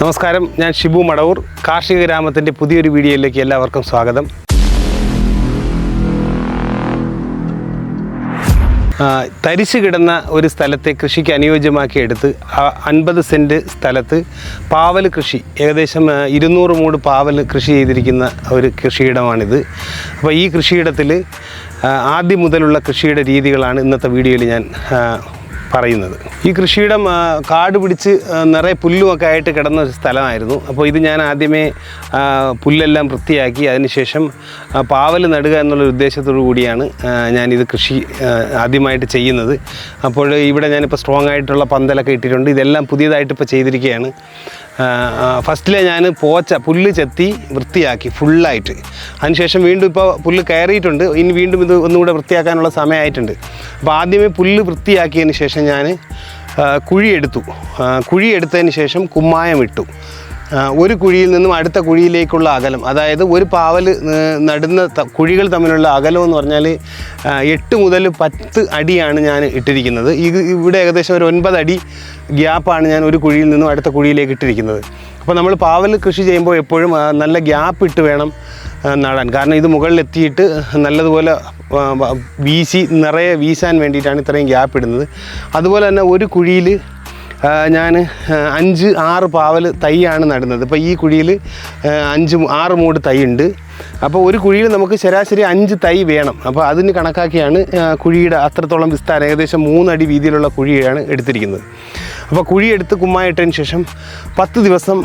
നമസ്കാരം ഞാൻ ഷിബു മടവൂർ. കാർഷിക ഗ്രാമത്തിന്റെ പുതിയൊരു വീഡിയോയിലേക്ക് എല്ലാവർക്കും സ്വാഗതം. തരിച്ചു കിടന്ന ഒരു സ്ഥലത്തെ കൃഷിക്ക് അനുയോജ്യമാക്കി എടുത്ത് അൻപത് സെന്റ് സ്ഥലത്ത് പാവൽ കൃഷി ഏകദേശം ഇരുന്നൂറ് മൂട് പാവൽ കൃഷി ചെയ്തിരിക്കുന്ന ഒരു കൃഷിയിടമാണിത്. അപ്പോൾ ഈ കൃഷിയിടത്തിൽ ആദ്യം മുതലുള്ള കൃഷിയുടെ രീതികളാണ് ഇന്നത്തെ വീഡിയോയിൽ ഞാൻ പറയുന്നത്. ഈ കൃഷിയിടം കാട് പിടിച്ച് നിറയെ പുല്ലുമൊക്കെ ആയിട്ട് കിടന്ന ഒരു സ്ഥലമായിരുന്നു. അപ്പോൾ ഇത് ഞാൻ ആദ്യമേ പുല്ലെല്ലാം വൃത്തിയാക്കി അതിനുശേഷം പാവൽ നടുക എന്നുള്ള ഉദ്ദേശത്തോടു കൂടിയാണ് ഞാനിത് കൃഷി ആദ്യമായിട്ട് ചെയ്യുന്നത്. അപ്പോൾ ഇവിടെ ഞാനിപ്പോൾ സ്ട്രോങ് ആയിട്ടുള്ള പന്തലൊക്കെ ഇട്ടിട്ടുണ്ട്. ഇതെല്ലാം പുതിയതായിട്ട് ഇപ്പോൾ ചെയ്തിരിക്കുകയാണ്. ഫസ്റ്റിലെ ഞാൻ പോച്ച പുല്ല് ചെത്തി വൃത്തിയാക്കി ഫുള്ളായിട്ട് അതിനുശേഷം വീണ്ടും ഇപ്പോൾ പുല്ല് കയറിയിട്ടുണ്ട്. ഇനി വീണ്ടും ഇത് ഒന്നുകൂടെ വൃത്തിയാക്കാനുള്ള സമയമായിട്ടുണ്ട്. അപ്പോൾ ആദ്യമേ പുല്ല് വൃത്തിയാക്കിയതിന് ശേഷം ഞാൻ കുഴിയെടുത്തു. കുഴിയെടുത്തതിന് ശേഷം കുമ്മായം ഇട്ടു ഒരു കുഴിയിൽ നിന്നും അടുത്ത കുഴിയിലേക്കുള്ള അകലം. അതായത് ഒരു പാവൽ നടുന്ന കുഴികൾ തമ്മിലുള്ള അകലം എന്ന് പറഞ്ഞാൽ എട്ട് മുതൽ പത്ത് അടിയാണ് ഞാൻ ഇട്ടിരിക്കുന്നത്. ഇത് ഇവിടെ ഏകദേശം ഒരു ഒൻപത് അടി ഗ്യാപ്പാണ് ഞാൻ ഒരു കുഴിയിൽ നിന്നും അടുത്ത കുഴിയിലേക്ക് ഇട്ടിരിക്കുന്നത്. അപ്പോൾ നമ്മൾ പാവൽ കൃഷി ചെയ്യുമ്പോൾ എപ്പോഴും നല്ല ഗ്യാപ്പ് ഇട്ട് വേണം നടാൻ. കാരണം ഇത് മുകളിലെത്തിയിട്ട് നല്ലതുപോലെ വീശി നിറയെ വീശാൻ വേണ്ടിയിട്ടാണ് ഇത്രയും ഗ്യാപ്പ് ഇടുന്നത്. അതുപോലെ തന്നെ ഒരു കുഴിയിൽ ഞാൻ അഞ്ച് ആറ് പാവൽ തൈയാണ് നടുന്നത്. ഇപ്പോൾ ഈ കുഴിയിൽ അഞ്ച് ആറ് മൂട് തൈ ഉണ്ട്. അപ്പോൾ ഒരു കുഴിയിൽ നമുക്ക് ശരാശരി അഞ്ച് തൈ വേണം. അപ്പോൾ അതിന് കണക്കാക്കിയാണ് കുഴിയുടെ അത്രത്തോളം വിസ്താരം ഏകദേശം മൂന്നടി വീതിയിലുള്ള കുഴിയാണ് എടുത്തിരിക്കുന്നത്. അപ്പോൾ കുഴിയെടുത്ത് കുമ്മായിട്ടതിന് കുമ്മായ ശേഷം പത്ത് ദിവസം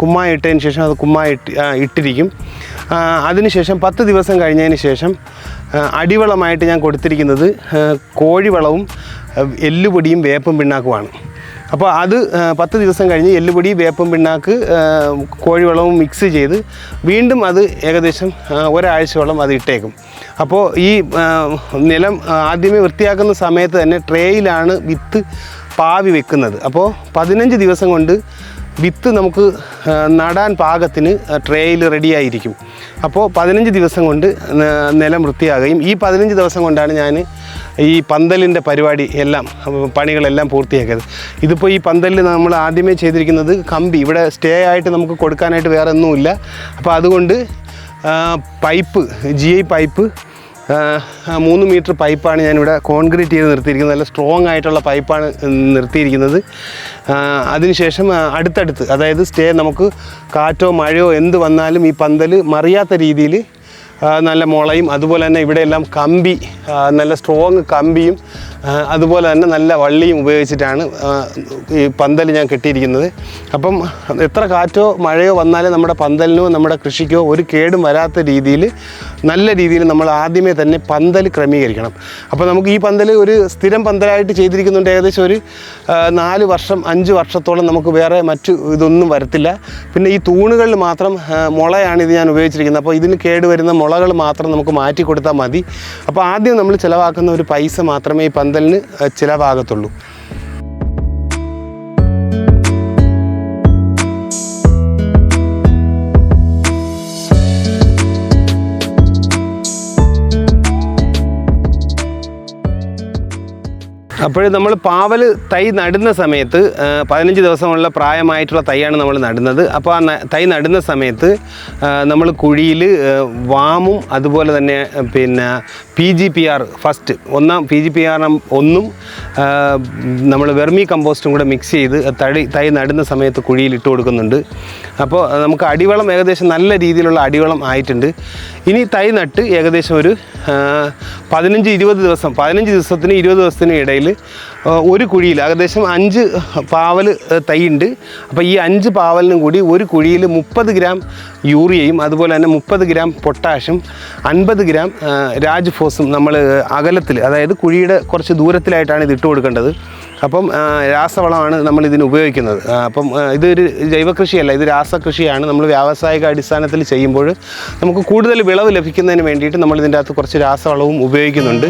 കുമ്മായിട്ടതിന് ശേഷം അത് കുമ്മായിട്ട് ഇട്ടിരിക്കും. അതിനുശേഷം പത്ത് ദിവസം കഴിഞ്ഞതിന് ശേഷം അടിവളമായിട്ട് ഞാൻ കൊടുത്തിരിക്കുന്നത് കോഴിവളവും എല്ലുപൊടിയും വേപ്പും പിണ്ണാക്കുമാണ്. അപ്പോൾ അത് പത്ത് ദിവസം കഴിഞ്ഞ് എല്ലുപൊടി വേപ്പും പിണ്ണാക്ക് കോഴിവളവും മിക്സ് ചെയ്ത് വീണ്ടും അത് ഏകദേശം ഒരാഴ്ചയോളം അത് ഇട്ടേക്കും. അപ്പോൾ ഈ നിലം ആദ്യമേ വൃത്തിയാക്കുന്ന സമയത്ത് തന്നെ ട്രേയിലാണ് വിത്ത് പാവി വെക്കുന്നത്. അപ്പോൾ പതിനഞ്ച് ദിവസം കൊണ്ട് വിത്ത് നമുക്ക് നടാൻ പാകത്തിന് ട്രേയിൽ റെഡിയായിരിക്കും അപ്പോൾ പതിനഞ്ച് ദിവസം കൊണ്ട് നിലം വൃത്തിയാകുകയും ഈ പതിനഞ്ച് ദിവസം കൊണ്ടാണ് ഞാൻ ഈ പന്തലിന്റെ പരിപാടി എല്ലാം പണികളെല്ലാം പൂർത്തിയാക്കിയത്. ഇതിപ്പോൾ ഈ പന്തലിൽ നമ്മൾ ആദ്യമേ ചെയ്തിരിക്കുന്നത് കമ്പി. ഇവിടെ സ്റ്റേ ആയിട്ട് നമുക്ക് കൊടുക്കാനായിട്ട് വേറെ ഒന്നുമില്ല. അപ്പോൾ അതുകൊണ്ട് പൈപ്പ് ജി ഐ പൈപ്പ് മൂന്ന് മീറ്റർ പൈപ്പാണ് ഞാനിവിടെ കോൺക്രീറ്റ് ചെയ്ത് നിർത്തിയിരിക്കുന്നത്. നല്ല സ്ട്രോങ് ആയിട്ടുള്ള പൈപ്പാണ് നിർത്തിയിരിക്കുന്നത്. അതിനുശേഷം അടുത്തടുത്ത് അതായത് സ്റ്റേ നമുക്ക് കാറ്റോ മഴയോ എന്ത് വന്നാലും ഈ പന്തൽ മറിയാത്ത രീതിയിൽ നല്ല മുളയും അതുപോലെ തന്നെ ഇവിടെയെല്ലാം കമ്പി നല്ല സ്ട്രോങ് കമ്പിയും അതുപോലെ തന്നെ നല്ല വള്ളിയും ഉപയോഗിച്ചിട്ടാണ് ഈ പന്തൽ ഞാൻ കെട്ടിയിരിക്കുന്നത്. അപ്പം എത്ര കാറ്റോ മഴയോ വന്നാലും നമ്മുടെ പന്തലിനോ നമ്മുടെ കൃഷിക്കോ ഒരു കേടും വരാത്ത രീതിയിൽ നല്ല രീതിയിൽ നമ്മൾ ആദ്യമേ തന്നെ പന്തൽ ക്രമീകരിക്കണം. അപ്പോൾ നമുക്ക് ഈ പന്തൽ ഒരു സ്ഥിരം പന്തലായിട്ട് ചെയ്തിരിക്കുന്നുണ്ട് ഏകദേശം ഒരു നാല് വർഷം അഞ്ച് വർഷത്തോളം നമുക്ക് വേറെ മറ്റു ഇതൊന്നും വരത്തില്ല. പിന്നെ ഈ തൂണുകളിൽ മാത്രം മുളയാണ് ഇത് ഞാൻ ഉപയോഗിച്ചിരിക്കുന്നത്. അപ്പോൾ ഇതിന് കേടുവരുന്ന മുളകൾ മാത്രം നമുക്ക് മാറ്റി കൊടുത്താൽ മതി. അപ്പോൾ ആദ്യം നമ്മൾ ചിലവാക്കുന്ന ഒരു പൈസ മാത്രമേ ഈ പന്തലിന് ചിലവാകത്തുള്ളൂ. അപ്പോൾ നമ്മൾ പാവൽ തൈ നടുന്ന സമയത്ത് പതിനഞ്ച് ദിവസമുള്ള പ്രായമായിട്ടുള്ള തൈയാണ് നമ്മൾ നടുന്നത്. അപ്പോൾ ആ തൈ നടുന്ന സമയത്ത് നമ്മൾ കുഴിയിൽ വാമും അതുപോലെ തന്നെ പിന്നെ P G P R first ഒന്നാം പി ജി പി ആർ ഒന്നും നമ്മൾ വെർമി കമ്പോസ്റ്റും കൂടെ മിക്സ് ചെയ്ത് തടി തൈ നടുന്ന സമയത്ത് കുഴിയിൽ ഇട്ട് കൊടുക്കുന്നുണ്ട്. അപ്പോൾ നമുക്ക് അടിവളം ഏകദേശം നല്ല രീതിയിലുള്ള അടിവളം ആയിട്ടുണ്ട്. ഇനി തൈ നട്ട് ഏകദേശം ഒരു പതിനഞ്ച് ഇരുപത് ദിവസം പതിനഞ്ച് ദിവസത്തിന് ഇരുപത് ദിവസത്തിന് ഇടയിൽ ഒരു കുഴിയിൽ ഏകദേശം അഞ്ച് പാവൽ തൈ ഉണ്ട്. അപ്പോൾ ഈ അഞ്ച് പാവലിനും കൂടി ഒരു കുഴിയിൽ മുപ്പത് ഗ്രാം യൂറിയയും അതുപോലെ തന്നെ മുപ്പത് ഗ്രാം പൊട്ടാഷും അൻപത് ഗ്രാം രാജ്ഫോസും രാജ് ഫോസും നമ്മൾ അകലത്തിൽ അതായത് കുഴിയുടെ കുറച്ച് ദൂരത്തിലായിട്ടാണ് ഇത് ഇട്ട് കൊടുക്കേണ്ടത്. അപ്പം രാസവളമാണ് നമ്മൾ ഇതിന് ഉപയോഗിക്കുന്നത്. അപ്പം ഇതൊരു ജൈവകൃഷിയല്ല ഇത് രാസകൃഷിയാണ്. നമ്മൾ വ്യാവസായിക അടിസ്ഥാനത്തിൽ ചെയ്യുമ്പോൾ നമുക്ക് കൂടുതൽ വിളവ് ലഭിക്കുന്നതിന് വേണ്ടിയിട്ട് നമ്മൾ ഇതിന്റെ അകത്ത് കുറച്ച് രാസവളവും ഉപയോഗിക്കുന്നുണ്ട്.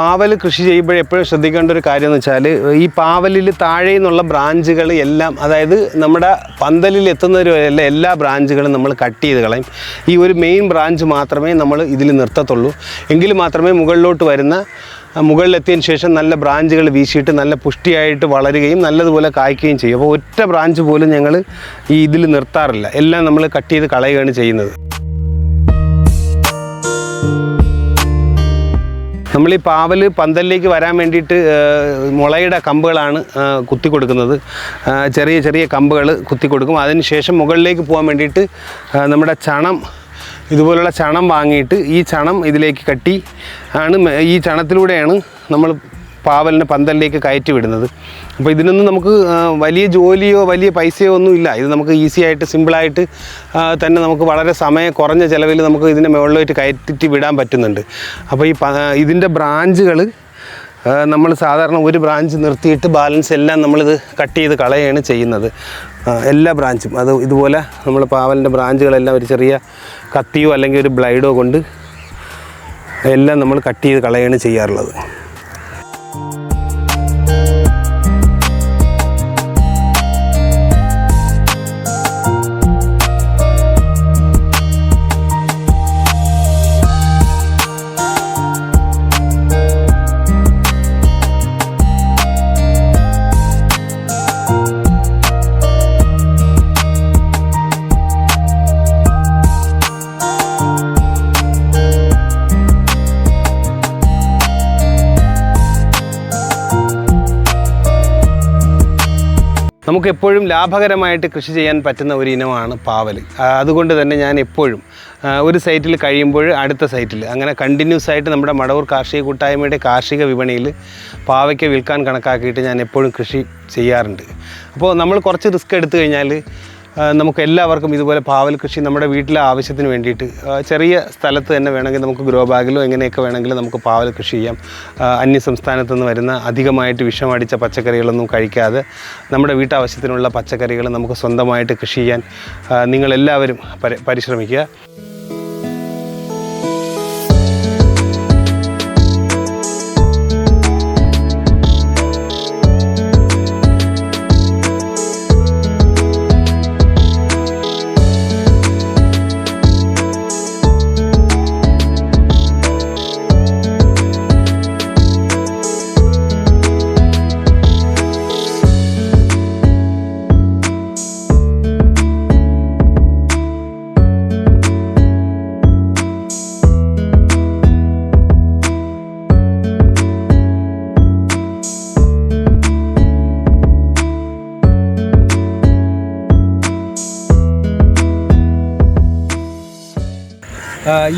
പാവൽ കൃഷി ചെയ്യുമ്പോൾ എപ്പോഴും ശ്രദ്ധിക്കേണ്ട ഒരു കാര്യം എന്ന് വെച്ചാൽ ഈ പാവലിൽ താഴെ നിന്നുള്ള ബ്രാഞ്ചുകൾ എല്ലാം അതായത് നമ്മുടെ പന്തലിൽ എത്തുന്നവരെല്ലാം എല്ലാ ബ്രാഞ്ചുകളും നമ്മൾ കട്ട് ചെയ്ത് കളയും. ഈ ഒരു മെയിൻ ബ്രാഞ്ച് മാത്രമേ നമ്മൾ ഇതിൽ നിർത്തത്തുള്ളൂ. എങ്കിൽ മാത്രമേ മുകളിലോട്ട് വരുന്ന മുകളിലെത്തിയതിന് ശേഷം നല്ല ബ്രാഞ്ചുകൾ വീശിയിട്ട് നല്ല പുഷ്ടിയായിട്ട് വളരുകയും നല്ലതുപോലെ കായ്ക്കുകയും ചെയ്യും. അപ്പോൾ ഒറ്റ ബ്രാഞ്ച് പോലും ഞങ്ങൾ ഈ ഇതിൽ നിർത്താറില്ല. എല്ലാം നമ്മൾ കട്ട് ചെയ്ത് കളയുകയാണ് ചെയ്യുന്നത്. നമ്മൾ ഈ പാവൽ പന്തലിലേക്ക് വരാൻ വേണ്ടിയിട്ട് മുളയുടെ കമ്പുകളാണ് കുത്തി കൊടുക്കുന്നത് ചെറിയ ചെറിയ കമ്പുകൾ കുത്തി കൊടുക്കും അതിന് ശേഷം മുകളിലേക്ക് പോകാൻ വേണ്ടിയിട്ട് നമ്മുടെ ചണം ഇതുപോലുള്ള ചണം വാങ്ങിയിട്ട് ഈ ചണം ഇതിലേക്ക് കട്ടി ആണ് ഈ ചണത്തിലൂടെയാണ് നമ്മൾ പാവലിനെ പന്തലിലേക്ക് കയറ്റി വിടുന്നത്. അപ്പോൾ ഇതിനൊന്നും നമുക്ക് വലിയ ജോലിയോ വലിയ പൈസയോ ഒന്നും ഇല്ല. ഇത് നമുക്ക് ഈസി ആയിട്ട് സിമ്പിളായിട്ട് തന്നെ നമുക്ക് വളരെ സമയം കുറഞ്ഞ ചിലവിൽ നമുക്ക് ഇതിനെ മുകളിലോട്ട് കയറ്റിട്ട് വിടാൻ പറ്റുന്നുണ്ട്. അപ്പോൾ ഈ ഇതിന്റെ ബ്രാഞ്ചുകൾ നമ്മൾ സാധാരണ ഒരു ബ്രാഞ്ച് നിർത്തിയിട്ട് ബാലൻസ് എല്ലാം നമ്മളിത് കട്ട് ചെയ്ത് കളയാണ് ചെയ്യുന്നത്. എല്ലാ ബ്രാഞ്ചും. അത് ഇതുപോലെ നമ്മൾ പാവലിന്റെ ബ്രാഞ്ചുകളെല്ലാം ഒരു ചെറിയ കത്തിയോ അല്ലെങ്കിൽ ഒരു ബ്ലൈഡോ കൊണ്ട് എല്ലാം നമ്മൾ കട്ട് ചെയ്ത് കളയാണ് ചെയ്യാറുള്ളത്. നമുക്ക് എപ്പോഴും ലാഭകരമായിട്ട് കൃഷി ചെയ്യാൻ പറ്റുന്ന ഒരു ഇനമാണ് പാവൽ. അതുകൊണ്ട് തന്നെ ഞാൻ എപ്പോഴും ഒരു സൈറ്റിൽ കഴിയുമ്പോൾ അടുത്ത സൈറ്റിൽ അങ്ങനെ കണ്ടിന്യൂസ് ആയിട്ട് നമ്മുടെ മടവൂർ കാർഷിക കൂട്ടായ്മയുടെ കാർഷിക വിപണിയിൽ പാവയ്ക്ക് വിൽക്കാൻ കണക്കാക്കിയിട്ട് ഞാൻ എപ്പോഴും കൃഷി ചെയ്യാറുണ്ട്. അപ്പോൾ നമ്മൾ കുറച്ച് റിസ്ക് എടുത്തു കഴിഞ്ഞാൽ നമുക്ക് എല്ലാവർക്കും ഇതുപോലെ പാവൽ കൃഷി നമ്മുടെ വീട്ടിലെ ആവശ്യത്തിന് വേണ്ടിയിട്ട് ചെറിയ സ്ഥലത്ത് തന്നെ വേണമെങ്കിൽ നമുക്ക് ഗ്രോ ബാഗിലോ എങ്ങനെയൊക്കെ വേണമെങ്കിലും നമുക്ക് പാവൽ കൃഷി ചെയ്യാം. അന്യ സംസ്ഥാനത്തു നിന്ന് വരുന്ന അധികമായിട്ട് വിഷമടിച്ച പച്ചക്കറികളൊന്നും കഴിക്കാതെ നമ്മുടെ വീട്ടാവശ്യത്തിനുള്ള പച്ചക്കറികൾ നമുക്ക് സ്വന്തമായിട്ട് കൃഷി ചെയ്യാൻ നിങ്ങളെല്ലാവരും പരിശ്രമിക്കുക.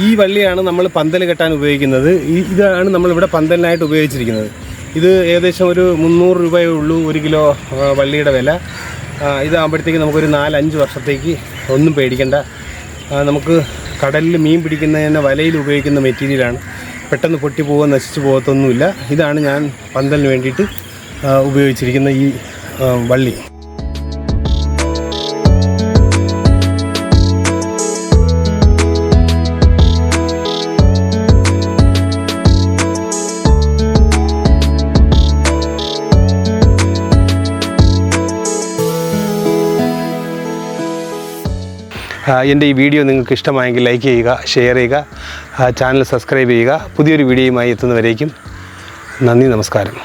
ഈ വള്ളിയാണ് നമ്മൾ പന്തൽ കെട്ടാൻ ഉപയോഗിക്കുന്നത്. ഇതാണ് നമ്മളിവിടെ പന്തലിനായിട്ട് ഉപയോഗിച്ചിരിക്കുന്നത്. ഇത് ഏകദേശം ഒരു മുന്നൂറ് രൂപയേ ഉള്ളൂ ഒരു കിലോ വള്ളിയുടെ വില. ഇതാകുമ്പോഴത്തേക്ക് നമുക്കൊരു നാലഞ്ച് വർഷത്തേക്ക് ഒന്നും പേടിക്കണ്ട. നമുക്ക് കടലിൽ മീൻ പിടിക്കുന്നതിന് വലയിൽ ഉപയോഗിക്കുന്ന മെറ്റീരിയലാണ്. പെട്ടെന്ന് പൊട്ടി പോവുക നശിച്ചു പോകത്തൊന്നുമില്ല ഇതാണ് ഞാൻ പന്തലിന് വേണ്ടിയിട്ട് ഉപയോഗിച്ചിരിക്കുന്ന ഈ വള്ളി. എന്റെ ഈ വീഡിയോ നിങ്ങൾക്ക് ഇഷ്ടമായെങ്കിൽ ലൈക്ക് ചെയ്യുക ഷെയർ ചെയ്യുക ചാനൽ സബ്സ്ക്രൈബ് ചെയ്യുക. പുതിയൊരു വീഡിയോയുമായി എത്തുന്നവരേക്കും നന്ദി നമസ്കാരം.